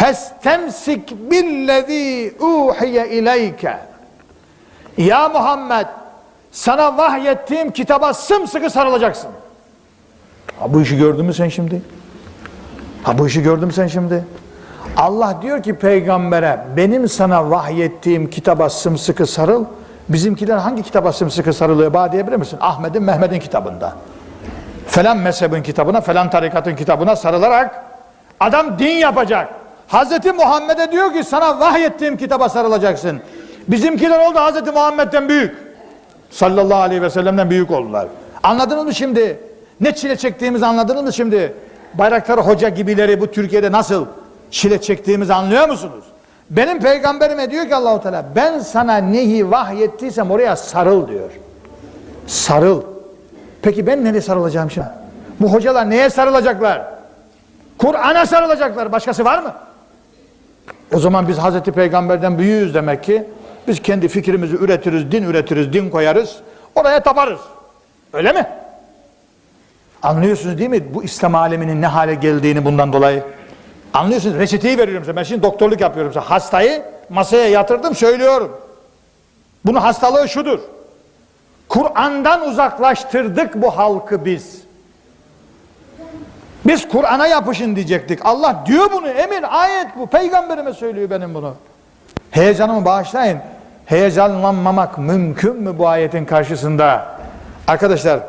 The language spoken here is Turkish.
Festemsik billezî uhiye ileyke. Ya Muhammed sana vahyettiğim kitaba sımsıkı sarılacaksın. Ha bu işi gördün mü sen şimdi? Ha bu işi gördün mü sen şimdi? Allah diyor ki peygambere benim sana vahyettiğim kitaba sımsıkı sarıl. Bizimkiler hangi kitaba sımsıkı sarılıyor bana diyebilir misin? Ahmet'in Mehmet'in kitabında. Falan mezhebin kitabına, falan tarikatın kitabına sarılarak adam din yapacak. Hazreti Muhammed'e diyor ki sana vahyettiğim kitaba sarılacaksın. Bizimkiler oldu Hazreti Muhammed'den büyük. Sallallahu aleyhi ve sellem'den büyük oldular. Anladınız mı şimdi? Ne çile çektiğimizi anladınız mı şimdi? Bayraktar Hoca gibileri bu Türkiye'de nasıl çile çektiğimizi anlıyor musunuz? Benim peygamberime diyor ki Allahu Teala ben sana neyi vahyettiysem oraya sarıl diyor. Sarıl. Peki ben nereye sarılacağım şimdi? Bu hocalar neye sarılacaklar? Kur'an'a sarılacaklar. Başkası var mı? O zaman biz Hazreti Peygamber'den büyüğüz demek ki. Biz kendi fikrimizi üretiriz, din üretiriz, din koyarız. Oraya taparız. Öyle mi? Anlıyorsunuz değil mi bu İslam aleminin ne hale geldiğini bundan dolayı? Anlıyorsunuz. Reçeteyi veriyorum size. Ben şimdi doktorluk yapıyorum size. Hastayı masaya yatırdım söylüyorum. Bunun hastalığı şudur. Kur'an'dan uzaklaştırdık bu halkı biz. Biz Kur'an'a yapışın diyecektik. Allah diyor bunu. Emir, ayet bu. Peygamberime söylüyor benim bunu. Heyecanımı bağışlayın. Heyecanlanmamak mümkün mü bu ayetin karşısında? Arkadaşlar